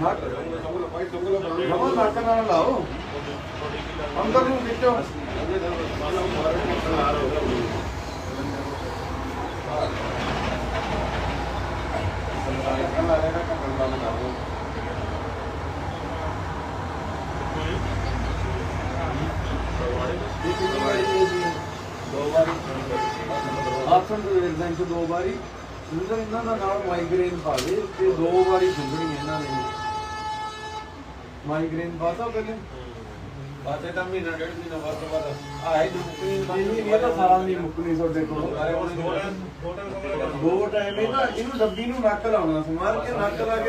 ਨੱਕ ਨੱਕ ਨਾਲ ਲਾਓ ਅੰਦਰ ਨੂੰ ਖਿੱਚੋ ਇਹ ਕਿੰਨੀ ਵਾਰੀ ਹੋਈ ਦੋ ਵਾਰੀ ਆਪਸ਼ਨ ਦੇ ਇਹਨਾਂ ਇਹਨਾਂ ਦਾ ਨਾਲ ਮਾਈਗ੍ਰੇਨ ਪਾ ਦੇ ਤੇ ਦੋ ਵਾਰੀ ਸੁਣਣੀ ਇਹਨਾਂ ਨੇ। ਮਾਈਗ੍ਰੇਨ ਪਾਤਾ ਪਹਿਲੇ ਬਾਤੇ ਤਾਂ ਮਹੀਨਾ ਡੇਢ ਮਹੀਨਾ ਬਾਅਦ ਤੋਂ ਬਾਅਦ ਆਏ ਮੁਕਣੀ ਨਹੀਂ ਇਹ ਤਾਂ ਸਾਲਾਂ ਦੀ ਮੁੱਕਣੀ ਤੁਹਾਡੇ ਕੋਲ ਦੋ ਟਾਈਮ ਇਹ ਨਾ ਇਹਨੂੰ ਡੱਬੀ ਨੂੰ ਨੱਕ ਲਾਉਣਾ ਸਮਾਰ ਕੇ ਨੱਕ ਲਾ ਕੇ